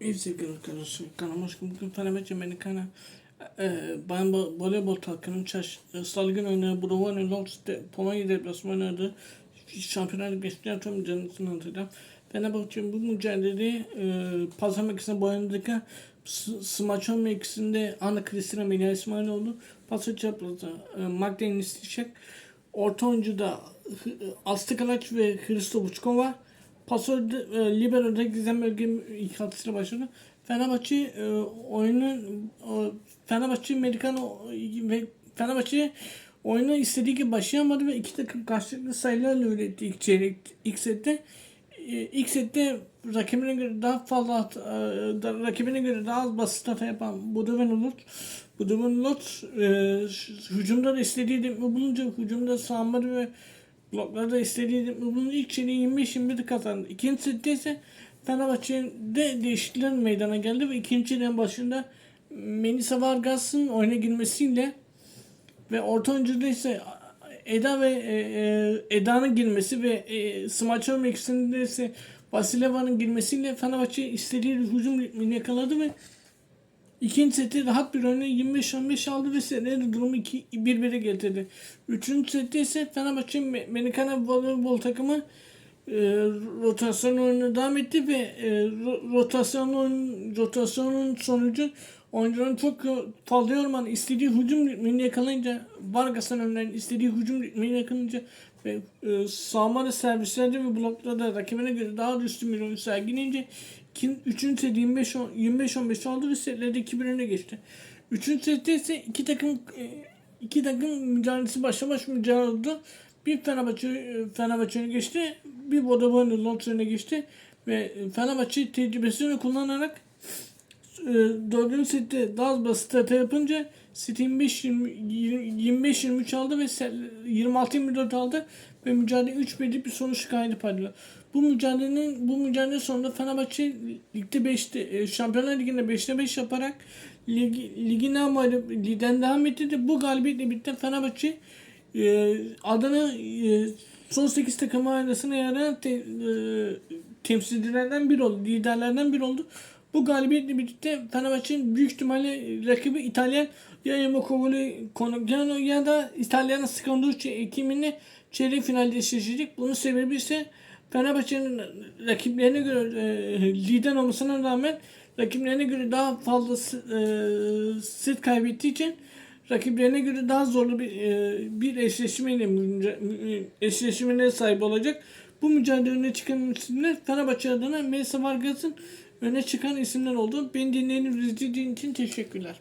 Evet sevgili arkadaşlar, kanalıma hoş geldiniz. Bugün Fenerbahçe Menikana e, Bayan Bo- Voleybol takımının çaş, e, Salgın oynadığı Brovanı Lodge'de Polonya deplasmanı oynadığı Şampiyonlar Ligi geçtiği tüm canlısını hatırlayacağım. Fenerbahçe'nin bu mücadeleyi e, Pazar mekisine boyanındaki Smaçon mekisinde Ana Kristina Melih İsmailoğlu Pasa çaprazda e, Magdalena İstişek Orta oyuncuda Aslı Kalaç ve Hristo Buçkova Pasör e, Libero'da Gizem Bölge ilk hatısıyla başladı. Fenerbahçe e, oyunu o, Fenerbahçe Amerikan ve Fenerbahçe oyunu istediği gibi başlayamadı ve iki takım karşılıklı sayılarla üretti ilk çeyrek ilk sette. E, ilk sette rakibine göre daha fazla e, rakibine göre daha az basit hata yapan Budovan Ulut Budovan Ulut e, hücumda da istediği ritmi bulunca hücumda savunma ve bloklarda istediği ritmi bulunca ilk çeyreği 25-21'de kazandı. İkinci sette ise Fenerbahçe'de değişiklikler meydana geldi ve ikinci çeyreğin başında Melisa Vargas'ın oyuna girmesiyle ve orta oyuncuda ise Eda ve e, e, Eda'nın girmesi ve e, Smaçov mevkisinde ise Vasileva'nın girmesiyle Fenerbahçe istediği hücum ritmini yakaladı ve ikinci seti rahat bir oyuna 25-15 aldı ve setleri durumu 2-1-1'e getirdi. Üçüncü sette ise Fenerbahçe Me- Menikana voleybol takımı e, rotasyon oyunu devam etti ve e, ro- rotasyon oyun, rotasyonun sonucu oyuncuların çok fazla yorman istediği hücum ritmini yakalayınca Vargas'ın önünden istediği hücum ritmini yakalayınca ve e, savunmada servislerde ve bloklarda rakibine göre daha da üstün bir oyun sergileyince kim 3. set 25 25-15 aldı ve setlerde 2-1 öne geçti. 3. sette ise iki takım e, iki takım mücadelesi başa baş mücadele oldu. Bir Fenerbahçe e, Fenerbahçe öne geçti. Bir Vodafone Lodz öne geçti ve Fenerbahçe tecrübesini kullanarak e, dördüncü sette daha az basit hata yapınca set 25-23 aldı ve 26-24 aldı ve mücadele 3 belirli bir sonuç kaydı paylaştı. Bu mücadelenin bu mücadele sonunda Fenerbahçe ligde 5'te e, Şampiyonlar Ligi'nde 5'te 5 yaparak lig, ligin amalı ligden devam etti bu galibiyetle birlikte Fenerbahçe e, Adana e, son 8 takımı arasına yarayan te, e, temsilcilerden biri oldu. Liderlerden biri oldu. Bu galibiyetle birlikte Fenerbahçe'nin büyük ihtimalle rakibi İtalyan ya Emokovoli Conegliano ya da İtalyan Scanducci ekimini çeyrek finalde eşleşecek. Bunun sebebi ise Fenerbahçe'nin rakiplerine göre e, lider olmasına rağmen rakiplerine göre daha fazla e, set kaybettiği için rakiplerine göre daha zorlu bir e, bir eşleşmeyle eşleşmene sahip olacak. Bu mücadele öne çıkan isimler Fenerbahçe adına Melisa Vargas'ın öne çıkan isimler oldu. Beni dinleyen izlediğiniz için teşekkürler.